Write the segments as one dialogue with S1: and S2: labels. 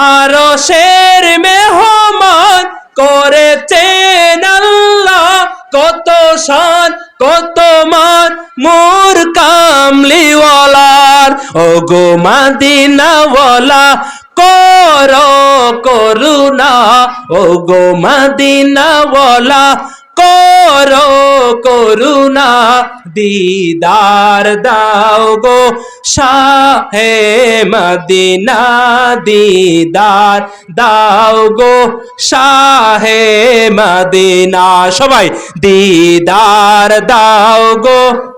S1: আরও শের মেহমান করেছেন আল্লাহ কত শান, কত মান। মোর কামলিওয়ালার ও গো মাদিনাওয়ালা, কর করুণা ও গো মাদিনাওয়ালা। কর করুণা, দিদার দাও গো শাহে মদিনা, দিদার দাও গো শাহে মদিনা। সবাই, দিদার দাও গো।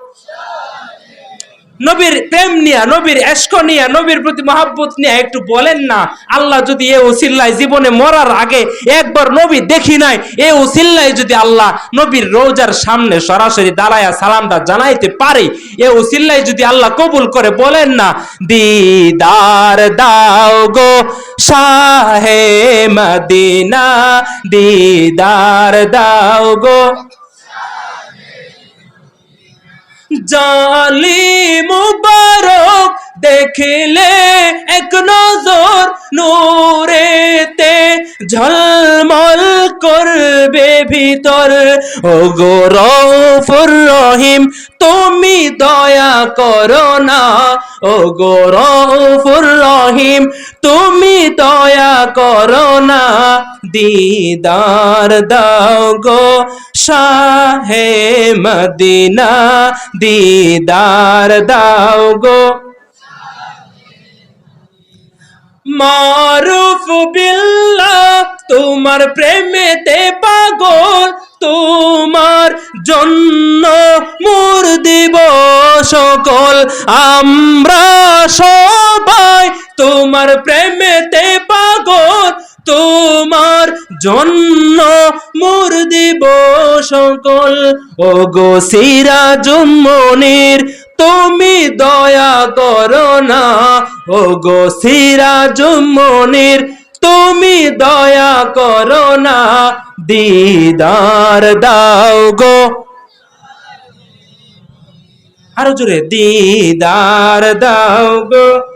S1: নবীর প্রেম নিয়া নবীর এস্ক নিয়া নবীর প্রতি মহাব্বত নিয়ে একটু বলেন না আল্লাহ যদি এ উসিল্লায় জীবনে মরার আগে একবার নবী দেখি নাই এ উসিল্লায় যদি আল্লাহ নবীর রোজার সামনে সরাসরি দাঁড়ায়া সালামটা জানাইতে পারে এ উসিল্লায় যদি আল্লাহ কবুল করে বলেন না দিদার দাও গো শাহে মদিনা দিদার দাও গো জালি মুবারক দেখিলে এক নজর নূরেতে ঝলমল করবে ভিতর। ও গো রৌফুর রহিম, তুমি দয়া করো না। ও গো রৌফুর রহিম, তুমি দয়া করো না। দিদার দাও গো শাহে মদিনা দিদার দাও গো। মারুফ বিল্লাহ, তোমার প্রেমেতে পাগল, তোমার জন্য মোর দিব সকল। আমরা সবাই তোমার প্রেমেতে তোমার জন্য মোর দিব সকল। ও গো সিরাজুমনির তুমি দয়া করো না। ও গো সিরাজুমনির তুমি দয়া করো না। দিদার দাও গো। আরও জোরে, দিদার দাও গো।